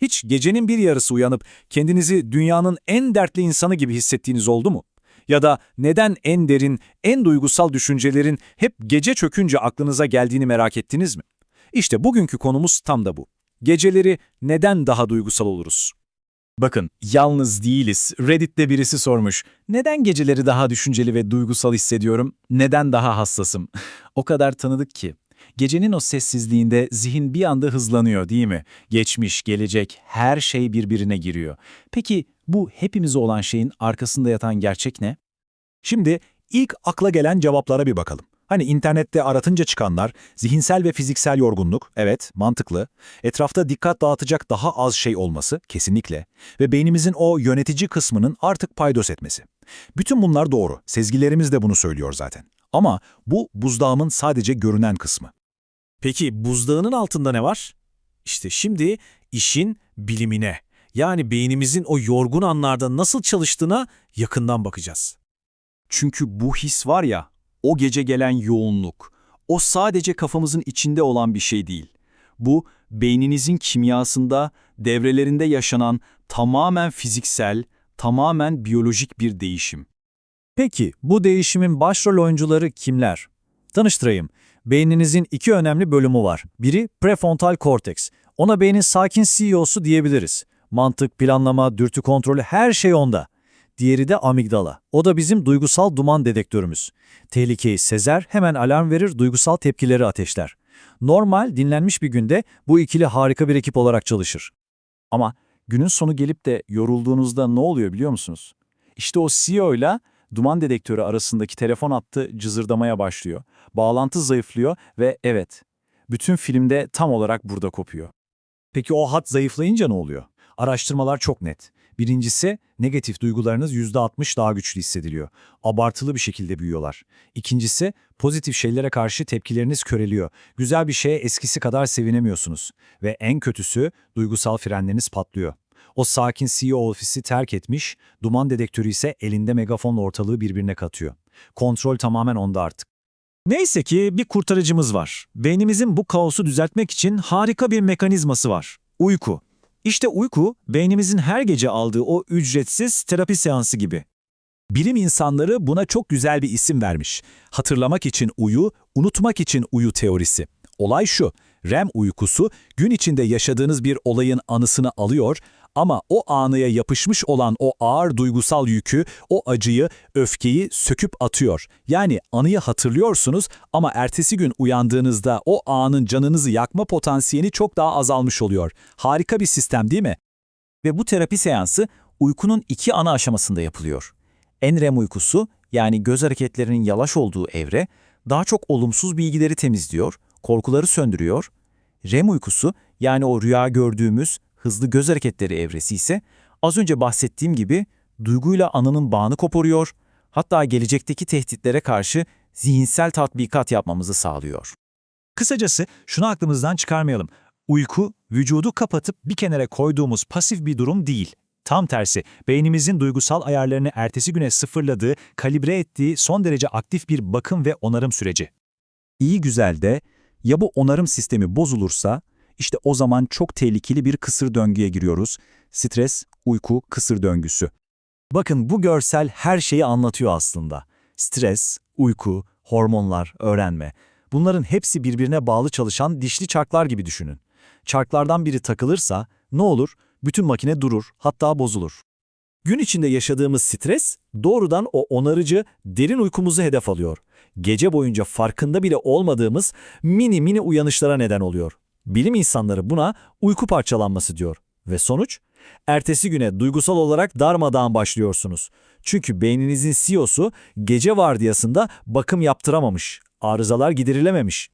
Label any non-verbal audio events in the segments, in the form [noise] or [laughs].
Hiç gecenin bir yarısı uyanıp kendinizi dünyanın en dertli insanı gibi hissettiğiniz oldu mu? Ya da neden en derin, en duygusal düşüncelerin hep gece çökünce aklınıza geldiğini merak ettiniz mi? İşte bugünkü konumuz tam da bu. Geceleri neden daha duygusal oluruz? Bakın, yalnız değiliz. Reddit'te birisi sormuş. Neden geceleri daha düşünceli ve duygusal hissediyorum? Neden daha hassasım? [laughs] o kadar tanıdık ki. Gecenin o sessizliğinde zihin bir anda hızlanıyor değil mi? Geçmiş, gelecek, her şey birbirine giriyor. Peki bu hepimize olan şeyin arkasında yatan gerçek ne? Şimdi ilk akla gelen cevaplara bir bakalım. Hani internette aratınca çıkanlar, zihinsel ve fiziksel yorgunluk, evet mantıklı. Etrafta dikkat dağıtacak daha az şey olması, kesinlikle. Ve beynimizin o yönetici kısmının artık paydos etmesi. Bütün bunlar doğru, sezgilerimiz de bunu söylüyor zaten. Ama bu buzdağımın sadece görünen kısmı. Peki buzdağının altında ne var? İşte şimdi işin bilimine, yani beynimizin o yorgun anlarda nasıl çalıştığına yakından bakacağız. Çünkü bu his var ya, o gece gelen yoğunluk, o sadece kafamızın içinde olan bir şey değil. Bu, beyninizin kimyasında, devrelerinde yaşanan tamamen fiziksel, tamamen biyolojik bir değişim. Peki bu değişimin başrol oyuncuları kimler? Tanıştırayım. Beyninizin iki önemli bölümü var. Biri prefrontal korteks. Ona beynin sakin CEO'su diyebiliriz. Mantık, planlama, dürtü kontrolü her şey onda. Diğeri de amigdala. O da bizim duygusal duman dedektörümüz. Tehlikeyi sezer, hemen alarm verir, duygusal tepkileri ateşler. Normal, dinlenmiş bir günde bu ikili harika bir ekip olarak çalışır. Ama günün sonu gelip de yorulduğunuzda ne oluyor biliyor musunuz? İşte o CEO ile duman dedektörü arasındaki telefon hattı cızırdamaya başlıyor. Bağlantı zayıflıyor ve evet, bütün filmde tam olarak burada kopuyor. Peki o hat zayıflayınca ne oluyor? Araştırmalar çok net. Birincisi, negatif duygularınız %60 daha güçlü hissediliyor. Abartılı bir şekilde büyüyorlar. İkincisi, pozitif şeylere karşı tepkileriniz köreliyor. Güzel bir şeye eskisi kadar sevinemiyorsunuz. Ve en kötüsü, duygusal frenleriniz patlıyor. O sakin CEO ofisi terk etmiş, duman dedektörü ise elinde megafonla ortalığı birbirine katıyor. Kontrol tamamen onda artık. Neyse ki bir kurtarıcımız var. Beynimizin bu kaosu düzeltmek için harika bir mekanizması var. Uyku. İşte uyku, beynimizin her gece aldığı o ücretsiz terapi seansı gibi. Bilim insanları buna çok güzel bir isim vermiş. Hatırlamak için uyu, unutmak için uyu teorisi. Olay şu, REM uykusu gün içinde yaşadığınız bir olayın anısını alıyor ama o anıya yapışmış olan o ağır duygusal yükü, o acıyı, öfkeyi söküp atıyor. Yani anıyı hatırlıyorsunuz ama ertesi gün uyandığınızda o anın canınızı yakma potansiyeli çok daha azalmış oluyor. Harika bir sistem değil mi? Ve bu terapi seansı uykunun iki ana aşamasında yapılıyor. En REM uykusu yani göz hareketlerinin yavaş olduğu evre daha çok olumsuz bilgileri temizliyor, korkuları söndürüyor. REM uykusu yani o rüya gördüğümüz hızlı göz hareketleri evresi ise az önce bahsettiğim gibi duyguyla anının bağını koparuyor, hatta gelecekteki tehditlere karşı zihinsel tatbikat yapmamızı sağlıyor. Kısacası şunu aklımızdan çıkarmayalım. Uyku, vücudu kapatıp bir kenara koyduğumuz pasif bir durum değil. Tam tersi, beynimizin duygusal ayarlarını ertesi güne sıfırladığı, kalibre ettiği son derece aktif bir bakım ve onarım süreci. İyi güzel de ya bu onarım sistemi bozulursa, işte o zaman çok tehlikeli bir kısır döngüye giriyoruz. Stres, uyku, kısır döngüsü. Bakın bu görsel her şeyi anlatıyor aslında. Stres, uyku, hormonlar, öğrenme. Bunların hepsi birbirine bağlı çalışan dişli çarklar gibi düşünün. Çarklardan biri takılırsa ne olur? Bütün makine durur, hatta bozulur. Gün içinde yaşadığımız stres doğrudan o onarıcı, derin uykumuzu hedef alıyor. Gece boyunca farkında bile olmadığımız mini mini uyanışlara neden oluyor. Bilim insanları buna uyku parçalanması diyor. Ve sonuç? Ertesi güne duygusal olarak darmadağın başlıyorsunuz. Çünkü beyninizin CEO'su gece vardiyasında bakım yaptıramamış, arızalar giderilememiş.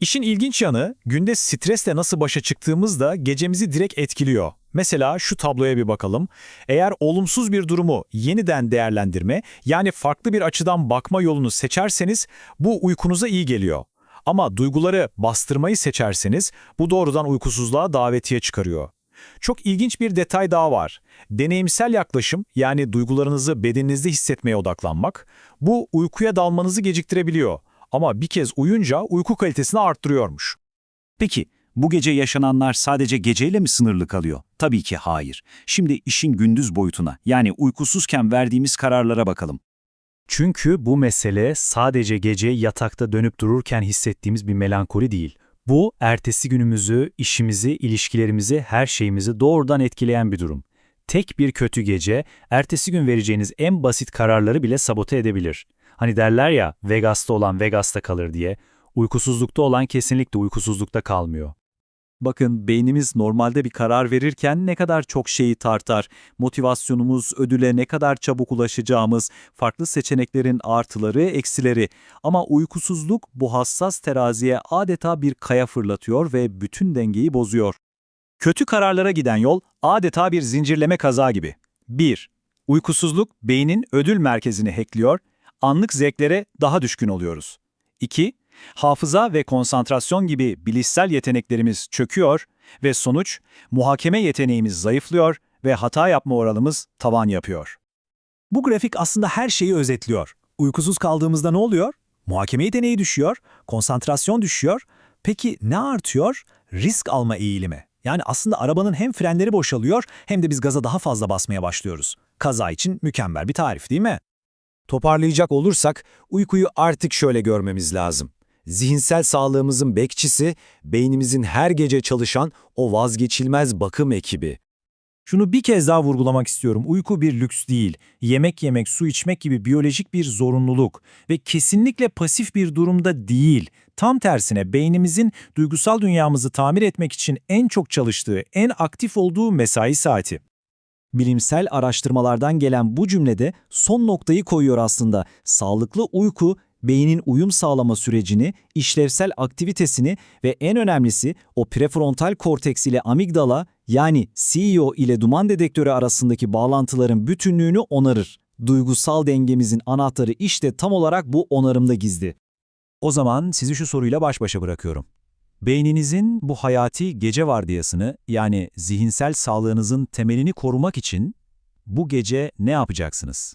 İşin ilginç yanı, günde stresle nasıl başa çıktığımız da gecemizi direkt etkiliyor. Mesela şu tabloya bir bakalım. Eğer olumsuz bir durumu yeniden değerlendirme, yani farklı bir açıdan bakma yolunu seçerseniz bu uykunuza iyi geliyor. Ama duyguları bastırmayı seçerseniz bu doğrudan uykusuzluğa davetiye çıkarıyor. Çok ilginç bir detay daha var. Deneyimsel yaklaşım yani duygularınızı bedeninizde hissetmeye odaklanmak bu uykuya dalmanızı geciktirebiliyor ama bir kez uyunca uyku kalitesini arttırıyormuş. Peki Bu gece yaşananlar sadece geceyle mi sınırlı kalıyor? Tabii ki hayır. Şimdi işin gündüz boyutuna, yani uykusuzken verdiğimiz kararlara bakalım. Çünkü bu mesele sadece gece yatakta dönüp dururken hissettiğimiz bir melankoli değil. Bu, ertesi günümüzü, işimizi, ilişkilerimizi, her şeyimizi doğrudan etkileyen bir durum. Tek bir kötü gece, ertesi gün vereceğiniz en basit kararları bile sabote edebilir. Hani derler ya, Vegas'ta olan Vegas'ta kalır diye, uykusuzlukta olan kesinlikle uykusuzlukta kalmıyor. Bakın beynimiz normalde bir karar verirken ne kadar çok şeyi tartar, motivasyonumuz, ödüle ne kadar çabuk ulaşacağımız, farklı seçeneklerin artıları, eksileri. Ama uykusuzluk bu hassas teraziye adeta bir kaya fırlatıyor ve bütün dengeyi bozuyor. Kötü kararlara giden yol adeta bir zincirleme kaza gibi. 1. Uykusuzluk beynin ödül merkezini hackliyor, anlık zevklere daha düşkün oluyoruz. 2. Hafıza ve konsantrasyon gibi bilişsel yeteneklerimiz çöküyor ve sonuç muhakeme yeteneğimiz zayıflıyor ve hata yapma oranımız tavan yapıyor. Bu grafik aslında her şeyi özetliyor. Uykusuz kaldığımızda ne oluyor? Muhakeme yeteneği düşüyor, konsantrasyon düşüyor. Peki ne artıyor? Risk alma eğilimi. Yani aslında arabanın hem frenleri boşalıyor hem de biz gaza daha fazla basmaya başlıyoruz. Kaza için mükemmel bir tarif değil mi? Toparlayacak olursak uykuyu artık şöyle görmemiz lazım. Zihinsel sağlığımızın bekçisi, beynimizin her gece çalışan o vazgeçilmez bakım ekibi. Şunu bir kez daha vurgulamak istiyorum. Uyku bir lüks değil. Yemek yemek, su içmek gibi biyolojik bir zorunluluk ve kesinlikle pasif bir durumda değil. Tam tersine beynimizin duygusal dünyamızı tamir etmek için en çok çalıştığı, en aktif olduğu mesai saati. Bilimsel araştırmalardan gelen bu cümlede son noktayı koyuyor aslında. Sağlıklı uyku beynin uyum sağlama sürecini, işlevsel aktivitesini ve en önemlisi o prefrontal korteks ile amigdala yani CEO ile duman dedektörü arasındaki bağlantıların bütünlüğünü onarır. Duygusal dengemizin anahtarı işte tam olarak bu onarımda gizli. O zaman sizi şu soruyla baş başa bırakıyorum. Beyninizin bu hayati gece vardiyasını yani zihinsel sağlığınızın temelini korumak için bu gece ne yapacaksınız?